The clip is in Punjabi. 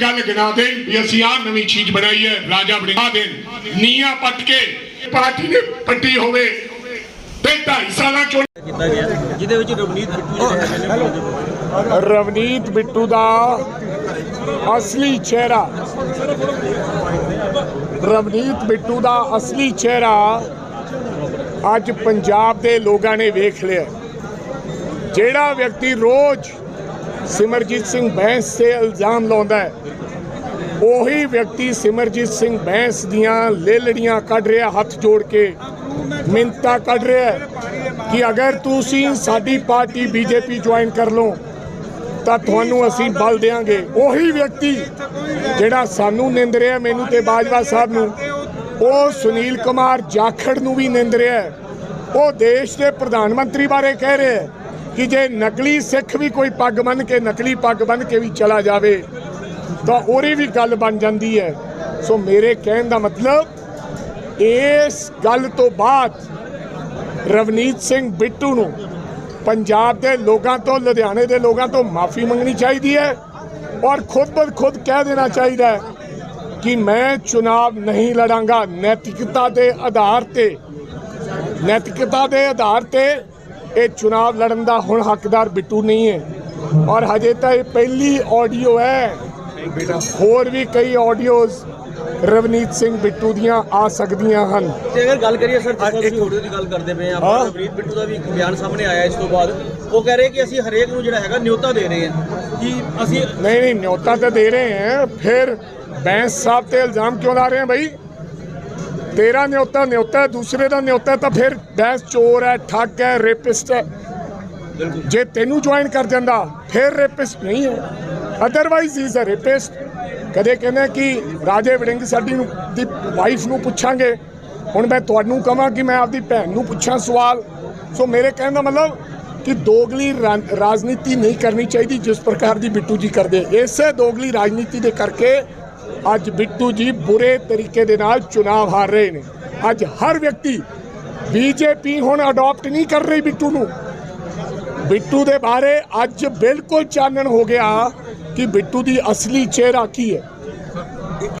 ਗੱਲ ਗਿਣਾ ਦੇ ਵੀ ਅਸੀਂ ਆਹ ਨਵੀਂ ਚੀਜ਼ ਬਣਾਈ ਹੈ ਰਾਜਾ ਬਣਾ। ਦੇਣ ਨੀਆਂ ਪੱਟ ਕੇ ਪਾਰਟੀ ਨੇ ਪੱਟੀ ਹੋਵੇ ਤੇ 2.5 ਸਾਲਾਂ ਚੋਂ ਕੀਤਾ ਗਿਆ ਜਿਹਦੇ ਵਿੱਚ ਰਵਨੀਤ ਬਿੱਟੂ ਰਵਨੀਤ ਬਿੱਟੂ ਦਾ ਅਸਲੀ ਚਿਹਰਾ। ਰਵਨੀਤ ਬਿੱਟੂ ਦਾ ਅਸਲੀ ਚਿਹਰਾ ਅੱਜ ਪੰਜਾਬ ਦੇ ਲੋਕਾਂ ਨੇ ਵੇਖ ਲਿਆ। ਜਿਹੜਾ ਵਿਅਕਤੀ ਰੋਜ਼ ਸਿਮਰਜੀਤ ਸਿੰਘ ਬੈਂਸ ਤੇ ਇਲਜ਼ਾਮ ਲਾਉਂਦਾ ਹੈ। ਉਹੀ ਵਿਅਕਤੀ ਸਿਮਰਜੀਤ ਸਿੰਘ ਬੈਂਸ ਦੀਆਂ ਲੇਲੜੀਆਂ ਕੱਢ ਰਿਹਾ, ਹੱਥ ਜੋੜ ਕੇ। ਮਿੰਤਾ ਕੱਢ ਰਿਹਾ ਕਿ ਅਗਰ ਤੁਸੀਂ ਸਾਡੀ ਪਾਰਟੀ ਬੀਜੇਪੀ ਜੁਆਇਨ ਕਰ ਲਓ, ਤਾਂ ਤੁਹਾਨੂੰ ਅਸੀਂ ਬਲ ਦੇਾਂਗੇ ਉਹੀ ਵਿਅਕਤੀ ਜਿਹੜਾ ਸਾਨੂੰ ਨਿੰਦ ਰਿਹਾ, ਮੈਨੂੰ ਤੇ ਬਾਜਵਾ ਸਾਹਿਬ ਨੂੰ, ਉਹ ਸੁਨੀਲ ਕੁਮਾਰ ਜਾਖੜ ਨੂੰ ਵੀ ਨਿੰਦ ਰਿਹਾ ਉਹ ਦੇਸ਼ ਦੇ ਪ੍ਰਧਾਨ ਮੰਤਰੀ ਬਾਰੇ ਕਹਿ ਰਿਹਾ ਕਿ ਜੇ ਨਕਲੀ ਸਿੱਖ ਵੀ ਕੋਈ ਪੱਗ ਬੰਨ ਕੇ ਨਕਲੀ ਪੱਗ ਬੰਨ ਕੇ ਵੀ ਚਲਾ ਜਾਵੇ, ਤਾਂ ਉਹਦੀ ਵੀ ਗੱਲ ਬਣ ਜਾਂਦੀ ਹੈ। ਸੋ ਮੇਰੇ ਕਹਿਣ ਦਾ ਮਤਲਬ, ਇਸ ਗੱਲ ਤੋਂ ਬਾਅਦ ਰਵਨੀਤ ਸਿੰਘ ਬਿੱਟੂ ਨੂੰ ਪੰਜਾਬ ਦੇ ਲੋਕਾਂ ਤੋਂ, ਲੁਧਿਆਣੇ ਦੇ ਲੋਕਾਂ ਤੋਂ ਮਾਫੀ ਮੰਗਣੀ ਚਾਹੀਦੀ ਹੈ ਔਰ ਖੁਦ ਬਦ ਖੁਦ ਕਹਿ ਦੇਣਾ ਚਾਹੀਦਾ ਹੈ ਕਿ ਮੈਂ ਚੁਣਾਵ ਨਹੀਂ ਲੜਾਂਗਾ। ਨੈਤਿਕਤਾ ਦੇ ਆਧਾਰ ਤੇ, ਨੈਤਿਕਤਾ ਦੇ ਆਧਾਰ ਤੇ ਇਹ ਚੋਣ ਲੜਨ ਦਾ ਹੁਣ ਹੱਕਦਾਰ ਬਿੱਟੂ ਨਹੀਂ ਹੈ। ਔਰ ਹਜੇ ਤਾਂ ਇਹ ਪਹਿਲੀ ਆਡੀਓ ਹੈ। ਹੋਰ ਵੀ ਕਈ ਆਡੀਓਜ਼ ਰਵਨੀਤ ਸਿੰਘ ਬਿੱਟੂ ਦੀਆਂ ਆ ਸਕਦੀਆਂ ਹਨ। ਤੇ ਗੱਲ ਕਰੀਏ ਸਰ ਜਿਸ ਤਰ੍ਹਾਂ ਤੁਸੀਂ ਦੀ ਗੱਲ ਕਰਦੇ ਪਏ ਆਪਾਂ ਰਵਨੀਤ ਬਿੱਟੂ ਦਾ ਵੀ ਇੱਕ ਬਿਆਨ ਸਾਹਮਣੇ ਆਇਆ ਇਸ ਤੋਂ ਬਾਅਦ। ਉਹ ਕਹਿ ਰਹੇ ਕਿ ਅਸੀਂ ਹਰੇਕ ਨੂੰ ਜਿਹੜਾ ਹੈਗਾ ਨਿਯੋਤਾ ਦੇ ਰਹੇ ਹਾਂ ਕਿ ਅਸੀਂ ਨਹੀਂ ਨਹੀਂ ਨਿਯੋਤਾ ਤਾਂ ਦੇ ਰਹੇ ਹਾਂ ਫਿਰ ਬੈਂਸ ਸਾਹਿਬ ਤੇ ਇਲਜ਼ਾਮ ਕਿਉਂ ਲਾ ਰਹੇ ਹਾਂ ਭਾਈ ਤੇਰਾ ਨਿਉਤਾ ਨਿਉਤਾ ਦੂਸਰੇ ਦਾ ਨਿਉਤਾ ਤਾਂ ਫਿਰ ਬੈਸ ਚੋਰ ਹੈ ਠੱਗ ਹੈ ਰੇਪਿਸਟ ਹੈ। ਜੇ ਤੈਨੂੰ ਜੁਆਇਨ ਕਰ ਜਾਂਦਾ ਫਿਰ ਰੇਪਿਸਟ ਨਹੀਂ ਹੈ। ਅਦਰਵਾਈਜ਼ ਇਜ਼ ਅ ਰੇਪਿਸਟ ਕਦੇ ਕਹਿੰਦੇ ਕਿ ਰਾਜੇ ਵੜਿੰਗ ਸਾਡੀ ਨੂੰ ਦੀ ਵਾਈਫ ਨੂੰ ਪੁੱਛਾਂਗੇ ਹੁਣ ਮੈਂ ਤੁਹਾਨੂੰ ਕਹਾਂ ਕਿ ਮੈਂ ਆਪਦੀ ਭੈਣ ਨੂੰ ਪੁੱਛਾਂ ਸਵਾਲ। ਸੋ ਮੇਰੇ ਕਹਿਣ ਦਾ ਮਤਲਬ ਕਿ ਦੋਗਲੀ ਰਾਜਨੀਤੀ ਨਹੀਂ ਕਰਨੀ ਚਾਹੀਦੀ ਜਿਸ ਪ੍ਰਕਾਰ ਦੀ ਬਿੱਟੂ ਜੀ ਕਰਦੇ। ਇਸੇ ਦੋਗਲੀ ਰਾਜਨੀਤੀ ਦੇ ਕਰਕੇ ਅੱਜ ਬਿੱਟੂ ਜੀ ਬੁਰੇ ਤਰੀਕੇ ਦੇ ਨਾਲ ਚੁਣਾਵ ਹਾਰ ਰਹੇ ਨੇ। ਅੱਜ ਹਰ ਵਿਅਕਤੀ ਬੀਜੇਪੀ ਹੁਣ ਅਡਾਪਟ ਨਹੀਂ ਕਰ ਰਹੀ ਬਿੱਟੂ ਨੂੰ। ਬਿੱਟੂ ਦੇ ਬਾਰੇ ਅੱਜ ਬਿਲਕੁਲ ਚਾਨਣ ਹੋ ਗਿਆ ਕਿ ਬਿੱਟੂ ਦੀ ਅਸਲੀ ਚਿਹਰਾ ਕੀ ਹੈ।